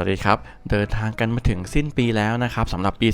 วัสดีครับ เดินทางกันมาถึงสิ้นปีแล้วนะครับสำหรับปี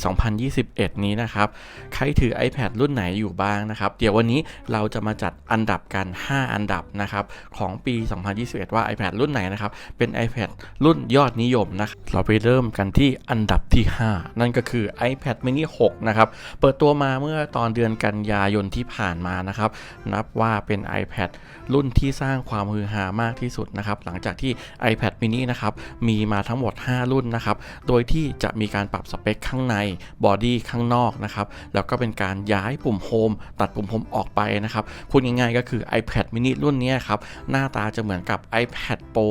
2021 นี้นะครับใครถือ iPad รุ่นไหนอยู่บ้างนะครับ เดี๋ยววันนี้เราจะมาจัดอันดับกัน 5 อันดับนะครับของปี 2021 ว่า iPad รุ่นไหนนะครับเป็น iPad รุ่นยอดนิยมนะครับเราไปเริ่มกันที่อันดับที่ 5 นั่นก็คือ iPad mini 6 นะครับ เปิดตัวมาเมื่อตอนเดือนกันยายนที่ผ่านมานะครับ นับว่าเป็น iPad รุ่นที่สร้างความฮือฮามากที่สุดนะครับหลังจากที่ iPad mini นะครับมีมาทั้งหมด5 รุ่นนะครับ โดยที่จะมีการปรับสเปคข้างในบอดี้ข้างนอกนะครับ แล้วก็เป็นการย้ายปุ่มโฮมตัดปุ่มโฮมออกไปนะครับ พูดง่ายๆก็คือ iPad mini รุ่นนี้ครับ หน้าตาจะเหมือนกับ iPad Pro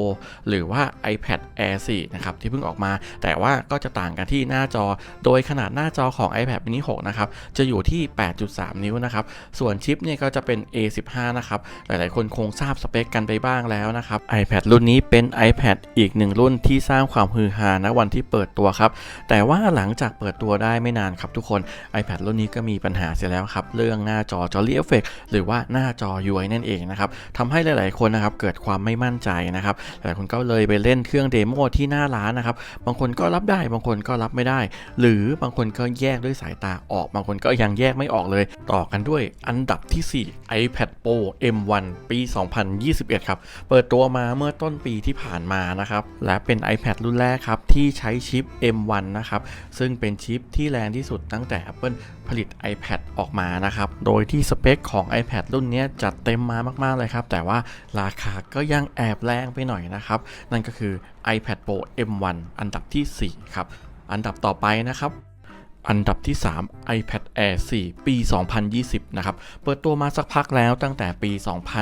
หรือว่า iPad Air 4 นะครับ ที่เพิ่งออกมา แต่ว่าก็จะต่างกันที่หน้าจอ โดยขนาดหน้าจอของ iPad mini 6 นะครับ จะอยู่ที่ 8.3 นิ้วนะครับ ส่วนชิปเนี่ยก็จะเป็น A15 นะครับ หลายๆ คนคงทราบสเปคกันไปบ้างแล้วนะครับ iPad รุ่นนี้เป็น iPad อีกหนึ่งรุ่นที่สร้างความฮือฮาณวันที่เปิดตัวครับ แต่ว่าหลังจากเปิดตัวได้ไม่นานครับทุกคน iPad รุ่นนี้ก็มีปัญหาเสียแล้วครับ เรื่องหน้าจอ Jolly Effect หรือว่าหน้าจอ UI นั่นเองนะครับทำให้หลาย ๆ คนนะครับเกิดความไม่มั่นใจนะครับหลายคนก็เลยไปเล่นเครื่องเดโมที่หน้าร้านนะครับบางคนก็รับได้บางคนก็รับไม่ได้ หรือบางคนก็แยกด้วยสายตาออกบางคนก็ยังแยกไม่ออกเลย ต่อกันด้วยอันดับที่ 4 iPad Pro M1 ปี 2021 ครับ เปิดตัวมาเมื่อต้นปีที่ผ่านมานะครับและเป็น iPad รุ่นแรกครับที่ใช้ชิป M1 นะครับ ซึ่งเป็นชิปที่แรงที่สุดตั้งแต่ Apple ผลิต iPad ออกมานะครับ โดยที่สเปคของ iPad รุ่นนี้จัดเต็มมามากๆเลยครับ แต่ว่าราคาก็ยังแอบแรงไปหน่อยนะครับ นั่นก็คือ iPad Pro M1 อันดับที่ 4 ครับ อันดับต่อไปนะครับ อันดับที่ 3 iPad Air 4 ปี 2020 นะครับ เปิดตัวมาสักพักแล้วตั้งแต่ปี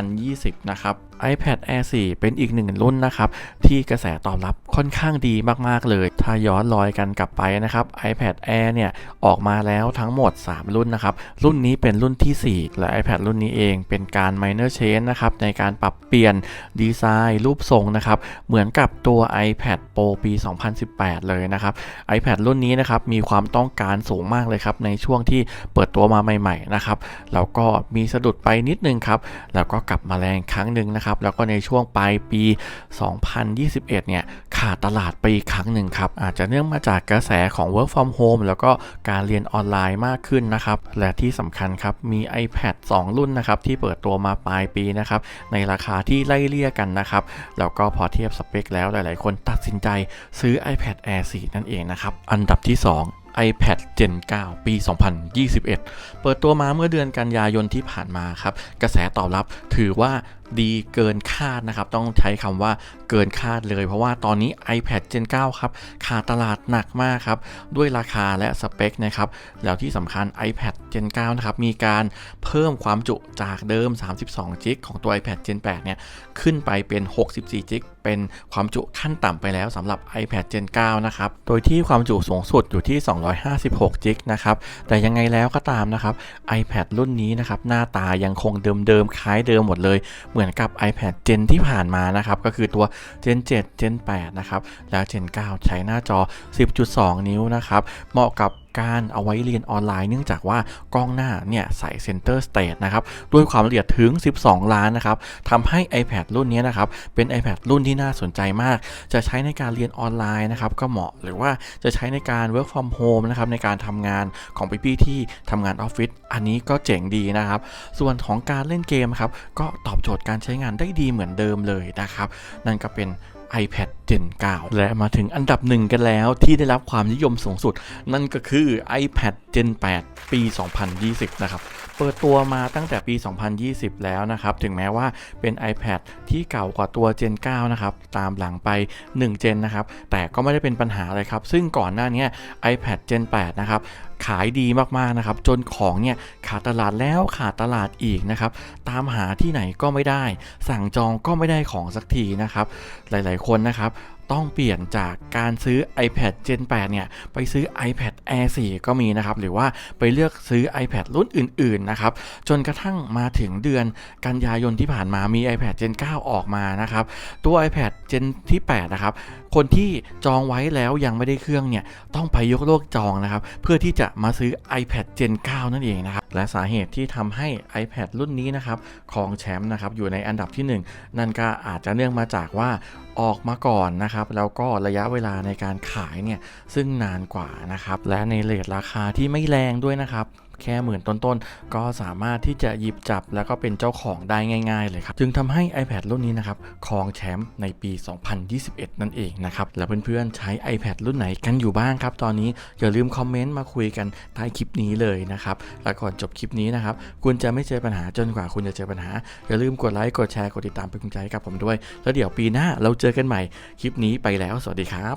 2020 นะครับ iPad Air 4 เป็นอีกหนึ่งรุ่นนะครับ ที่กระแสตอบรับค่อนข้างดีมาก ๆ เลย ถ้าย้อนรอยกันกลับไปนะครับ iPad Air เนี่ย ออกมาแล้วทั้งหมด 3 รุ่นนะครับ รุ่นนี้เป็นรุ่นที่ 4 และ iPad รุ่นนี้เองเป็นการ minor change นะครับ ในการปรับเปลี่ยนดีไซน์รูปทรงนะครับ เหมือนกับตัว iPad Pro ปี 2018 เลยนะครับ iPad รุ่นนี้นะครับมีความต้องการสูงมากเลยครับในช่วงที่เปิดตัวมาใหม่ๆนะครับแล้วก็มีสะดุดไปนิดนึงครับแล้วก็กลับมาแรงครั้งหนึ่งนะครับแล้วก็ในช่วงปลายปี 2021 เนี่ยขาดตลาดไปอีกครั้งหนึ่งครับอาจจะเนื่องมาจากกระแสของ work from home แล้วก็การเรียนออนไลน์มากขึ้นนะครับและที่สำคัญครับมี iPad 2 รุ่นนะครับที่เปิดตัวมาปลายปีนะครับในราคาที่ไล่เลี่ยกันนะครับแล้วก็พอเทียบสเปคแล้วหลาย ๆ คนตัดสินใจซื้อ iPad Air 4 นั่นเองนะครับ อันดับที่ 2 iPad Gen 9 ปี 2021 เปิดตัวมาเมื่อเดือนกันยายนที่ผ่านมาครับ กระแสตอบรับถือว่า ดีเกินคาดนะครับ ต้องใช้คำว่าเกินคาดเลย เพราะว่าตอนนี้ iPad Gen 9 ครับขาดตลาดหนักมากครับ ด้วยราคาและสเปคนะครับ แล้วที่สำคัญ iPad Gen 9 นะครับ มีการเพิ่มความจุจากเดิม 32 g b ของตัว iPad Gen 8 เนี่ย ขึ้นไปเป็น 64 g b เป็นความจุขั้นต่ำไปแล้วสำหรับ iPad Gen 9 นะครับ โดยที่ความจุสูงสุดอยู่ที่ 256 g b นะครับ แต่ยังไงแล้วก็ตามนะครับ iPad รุ่นนี้นะครับ หน้าตายังคงเดิมๆ คล้ายเดิมหมดเลยเหมือนกับ iPad Gen ที่ผ่านมานะครับ ก็คือตัว Gen 7 Gen 8 นะครับ แล้ว Gen 9 ใช้หน้าจอ 10.2 นิ้วนะครับ เหมาะกับ การเอาไว้เรียนออนไลน์เนื่องจากว่ากล้องหน้าเนี่ยใส่ Center Stage นะครับด้วยความละเอียดถึง 12 ล้านนะครับทำให้ iPad รุ่นนี้นะครับเป็น iPad รุ่นที่น่าสนใจมาก จะใช้ในการเรียนออนไลน์นะครับก็เหมาะหรือว่าจะใช้ในการ work from home นะครับในการทำงานของพี่ๆที่ทำงานออฟฟิศอันนี้ก็เจ๋งดีนะครับ ส่วนของการเล่นเกมครับก็ตอบโจทย์การใช้งานได้ดีเหมือนเดิมเลยนะครับ นั่นก็เป็น iPad Gen 9 และมาถึงอันดับหนึ่งกันแล้วที่ได้รับความนิยมสูงสุด นั่นก็คือ iPad Gen 8 ปี 2020 นะครับ เปิดตัวมาตั้งแต่ปี 2020 แล้วนะครับ ถึงแม้ว่าเป็น iPad ที่เก่ากว่าตัว Gen 9 นะครับ ตามหลังไป 1 Gen นะครับ แต่ก็ไม่ได้เป็นปัญหาเลยครับ ซึ่งก่อนหน้านี้ iPad Gen 8 นะครับขายดีมากๆนะครับ จนของเนี่ยขาดตลาดแล้วขาดตลาดอีกนะครับ ตามหาที่ไหนก็ไม่ได้ สั่งจองก็ไม่ได้ของสักทีนะครับ หลายๆคนนะครับต้องเปลี่ยนจากการซื้อ iPad Gen 8 เนี่ย ไปซื้อ iPad Air 4 ก็มีนะครับ หรือว่าไปเลือกซื้อ iPad รุ่นอื่น ๆ นะครับ จนกระทั่งมาถึงเดือนกันยายนที่ผ่านมามี iPad Gen 9 ออกมานะครับ ตัว iPad Gen ที่ 8 นะครับ คนที่จองไว้แล้วยังไม่ได้เครื่องเนี่ย ต้องไปยกเลิกจองนะครับ เพื่อที่จะมาซื้อ iPad Gen 9 นั่นเองนะครับ และสาเหตุที่ทำให้ iPad รุ่นนี้นะครับของแชมป์นะครับอยู่ในอันดับที่ 1 นั่นก็อาจจะเนื่องมาจากว่าออกมาก่อนนะครับ แล้วก็ระยะเวลาในการขายเนี่ยซึ่งนานกว่านะครับและในเลทราคาที่ไม่แรงด้วยนะครับ แค่หมื่นต้นๆ ก็สามารถที่จะหยิบจับแล้วก็เป็นเจ้าของได้ง่ายๆเลยครับ จึงทำให้ iPad รุ่นนี้นะครับครองแชมป์ในปี 2021 นั่นเองนะครับ แล้วเพื่อนๆ ใช้ iPad รุ่นไหนกันอยู่บ้างครับ ตอนนี้อย่าลืมคอมเมนต์มาคุยกันใต้คลิปนี้เลยนะครับ และก่อนจบคลิปนี้นะครับคุณจะไม่เจอปัญหาจนกว่าคุณจะเจอปัญหา อย่าลืมกดไลค์กดแชร์กดติดตามเป็นกำลังใจให้กับผมด้วย แล้วเดี๋ยวปีหน้าเราเจอกันใหม่คลิปนี้ไปแล้ว สวัสดีครับ